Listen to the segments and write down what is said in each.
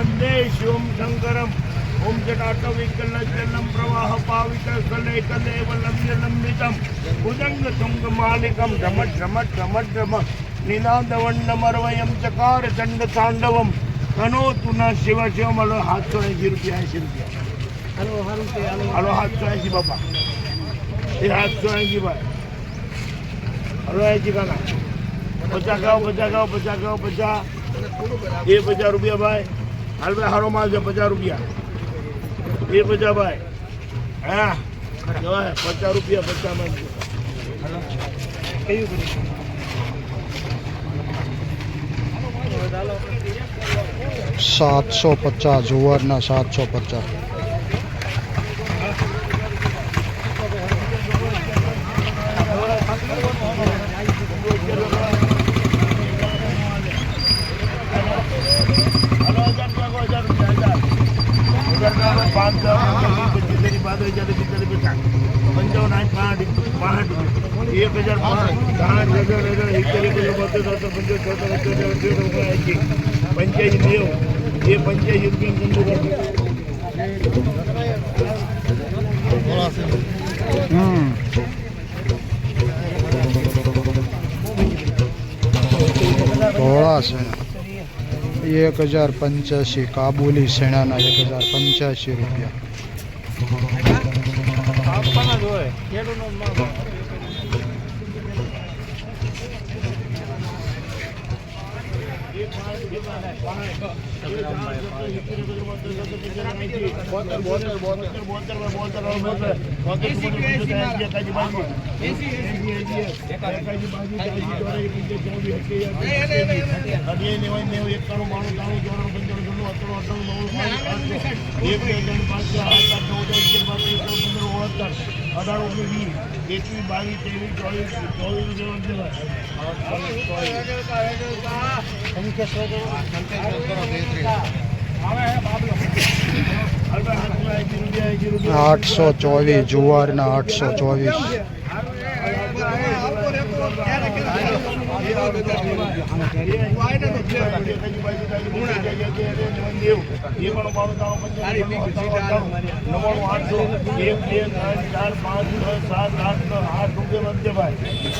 વંદે શિવમ શંકરમ ઓમ જટાટવિકલજલમ પ્રવાહ પાવિત કલે કલેવ લંબ્ય લંબિતમ ભુજંગ તુંગ માલિકમ ધમટ ધમટ ધમટ ધમ નિનાદવંડમરવયમ ચકાર ચંડ તાંડવમ કનો તુના શિવ શિવમ હલો સાતસો એંશી રૂપિયા એંશી રૂપિયા હાલો સાતસો એંશી બાપા એ સાતસો એંશી ભાઈ હલો એંશી કાના પચાસ ગાઓ પચાસ ગાઓ પચાસ ગાઓ પચાસ એ પચાસ રૂપિયા ભાઈ હાલ ભાઈ હારો માલ છે, પચાસ રૂપિયા. એ પચાસ ભાઈ. હા, જવાય, પચાસ રૂપિયા, પચાસમાં કયું સાતસો પચાસ, જુવારના સાતસો પચાસ હલો હજાર રૂપિયા હજાર રૂપિયા હજાર હજાર રૂપિયા પાંચ દસ પચીસ તેરી પાંચ હજાર પિસ્તાલીસ પચાસ પંચાવન આઠ પાંચ પાંચ એક હજાર પાંચ આઠ હજાર હજાર એકતાલીસ કિલો બોતેર ચોતેર પંચોતેર ચોતેર અઠ્યોતેર અઠ્યોતેર ઓગણએંશી પંચ્યાસી નેવું એ પંચ્યાસી રૂપિયા ધંધો કરજો હમ ધોળા શેણા એક હજાર પંચ્યાસી કાબુલી શેણાના એક હજાર પંચ્યાસી રૂપિયા. આપવાના જ હોય ખેડૂતનો જ માલ હોય. અઢાર ઓગણીસ વીસ એકવીસ બાવીસ ત્રેવીસ ચોવીસ ચોવીસ આઠસો ચોવીસ જુવારના આઠસો ચોવીસ સાત આઠ આઠ રૂપિયા દલાલ તમે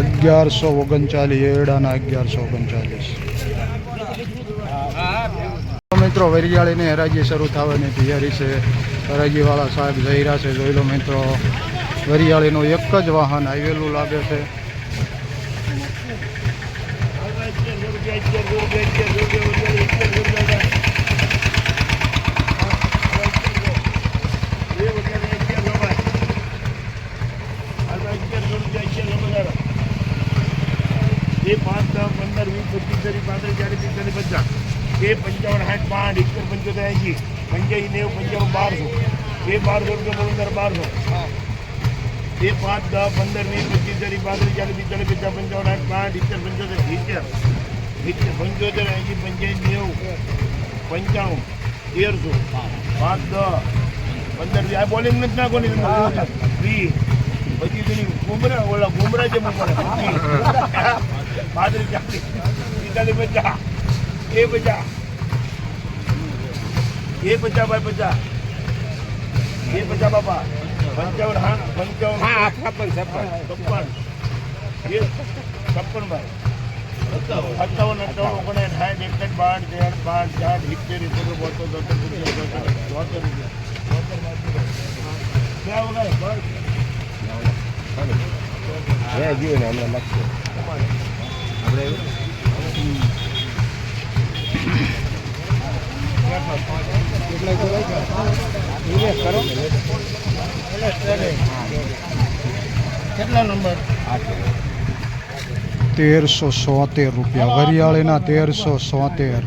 અગિયારસો ઓગણચાલીસ એડાના અગિયારસો ઓગણચાલીસ. મિત્રો, વરિયાળીની હરાજી શરૂ થવાની તૈયારી છે. હરાજીવાળા સાહેબ જઈ રહ્યા છે. જોઈ લો મિત્રો વરિયાળીનું એક જ વાહન આવેલું લાગે છે. એ પાંચ દસ, પંદર, વીસ, પચીસ, ત્રીસ, પાંત્રીસ, ચાલીસ પિસ્તાલીસ પચાસ, એ પંચાવન, સાઠ પાંચ એકસો પંચોતેર એસી પંચ્યાસી નેવું પંચાવન, બારસો એ બારસો રૂપિયા બારસો. એ પાંચ દસ પંદર વીસ પચીસ ચાલીસ પાંત્રીસ ચાલીસ પિસ્તાલીસ પચાસ પંચાવન આઠ પાંચ ઇત્તેર પંચોતેર સિત્તેર. સિત્તેર પંચોતેર એંશી પંચ્યાસી નેવું પંચાણું તેરસો. પાંચ દસ પંદર આ બોલિંગ નથી નાખવાની વીસ. પછી પેલી ગુમરા ઓલા ગુમરા છે પાંત્રીસ ચાલીસ પિસ્તાલીસ પચાસ. એ પચાસ. એ પચાસ ભાઈ પચાસ. એ પચાસ બાપા. પંચાવન હા પંચાવન. હા છપ્પન છપ્પન છપ્પન. છપ્પન ભાઈ સત્તાવન. અઠ્ઠાવન ઓગણીસ સાઠ એકસઠ બાર તેર બાર ચાર સિત્તેર ઇત્તેર બોતેર પંચોતેર ચોતેર રૂપિયા જીવન હમણાં લખશે આપણે તેરસો સોતેર રૂપિયા. વરિયાળીના તેરસો સોતેર.